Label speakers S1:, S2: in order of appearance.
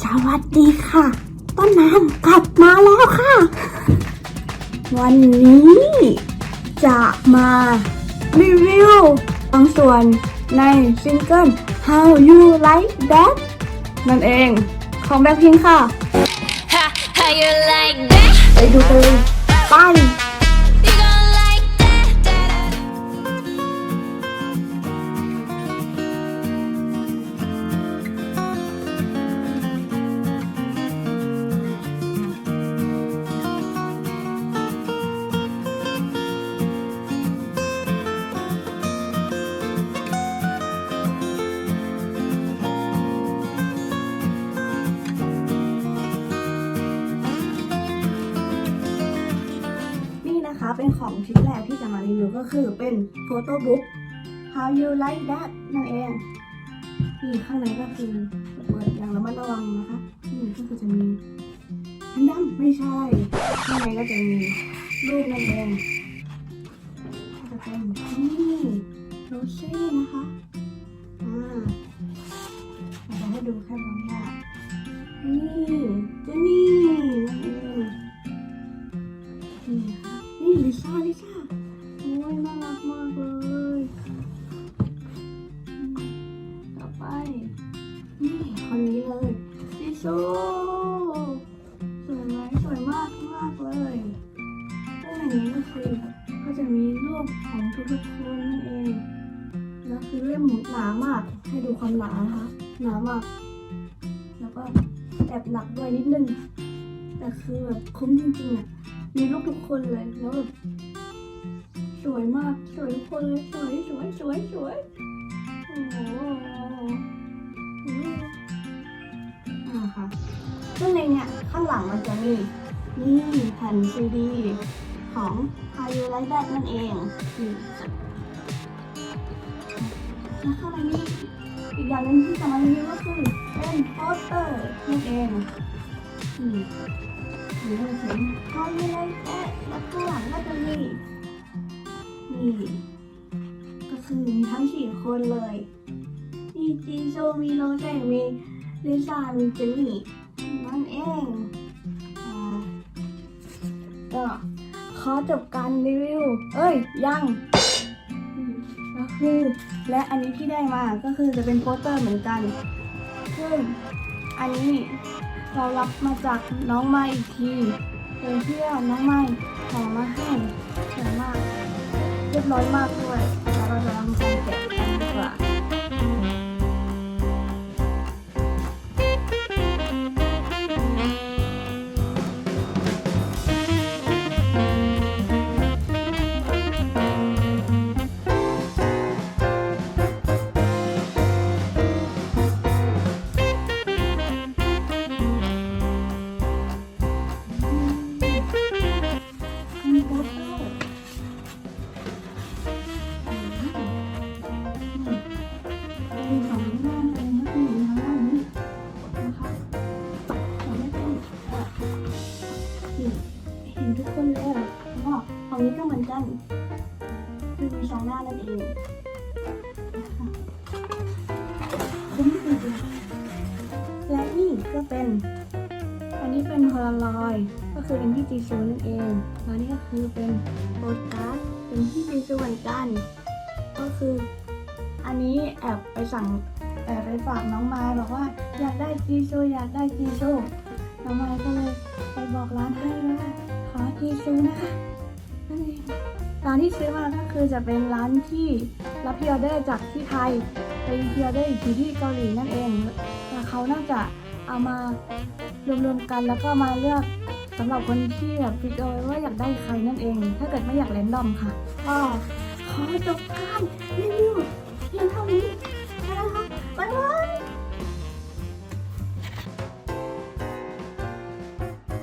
S1: สวัสดีค่ะ ต้นน้ำกลับมาแล้วค่ะ วันนี้จะมารีวิวบางส่วนในซิงเกิล How You Like That นั่นเองของแบ็คพิงค่ะ
S2: Ha, how you like that?
S1: ไปดูกันเลยไป นะคะ เป็นของชิ้นแรกที่จะมารีวิวก็คือเป็นโฟโต้บุ๊ก How You Like That นั่นเองนี่ข้างในก็คือเปิดอย่างระมัดระวังนะคะนี่ก็คือจะมีอันดำไม่ใช่ ข้างในก็จะมีรูปนั่นเองก็จะเป็นนี่โรเซ่นะคะอ่าเราจะให้ดูแค่บางอย่างนี่เจนนี่ จิโซสวยไหมสวยมากมากเลยแล้วในนี้ก็คือก็จะมีรูปของทุกๆคนนั่นเองแล้วคือเล่มหนามากให้ดูความหนานะคะหนามาก แล้วก็แอบหนักด้วยนิดนึงแต่คือแบบคุ้มจริงๆอะมีรูปทุกคนเลยแล้วแบบสวยมากสวยทุกคนเลยสวยสวยสวยสวยโอ้โห หลังมันจะมีนี่แผ่นซีดี ของ How You Like That นั่นเองนี่แล้วข้างในนี้อีกอย่างหนึงที่จะมารีวิวก็คือเป็นโปสเตอร์นั่นเองนี่หรือว่าเห็นพอมีอะไรแอะแล้วข้างหลังก็จะมีนี่ก็คือมีทั้งสี่คนเลยมีจีโซมีโรเซ่มีลิซ่ามีเจนนี่นั่นเอง ขอจบการรีวิว เอ้ย ยังก็คือและอันนี้ที่ได้มาก็คือจะเป็นโปสเตอร์เหมือนกัน ซึ่งอันนี้เรารับมาจากน้องไม้อีกทีโดยที่ว่อน้องไม้ขอมาให้สวยมาก เรียบร้อยมากด้วย นี่เห็นทุกคนเลยแล้วก็ฝั่งนี้ก็เหมือนกันคือมีสองหน้านั่นเองคุ้มจริงๆและนี่ก็เป็น อันนี้เป็นพลารอยก็คือเป็นที่จีซูนั่นเองแล้วนี่ก็คือเป็นโปสการ์ดเป็นที่จีซูเหมือนกัน ก็คืออันนี้แอบไปสั่งแอบไปฝากน้องม้บอกว่าอยากได้จีซูอยากได้จีซู น้องม้ก็เลยไปบอกร้านให้ว่าขอจีซูนะคะนั่นเองร้านที่ซื้อมาก็คือจะเป็นร้านที่รับพิออเดอร์จากที่ไทยไปพิออเดอร์อีกทีที่เกาหลีนั่นเองแต่เขาน่าจะเอามารวมๆกันแล้วก็มาเลือกสำหรับคนที่แบบพิจารณาว่าอยากได้ใครนั่นเอง ถ้าเกิดไม่อยากแรนดอมค่ะก็ขอจบการรีวิ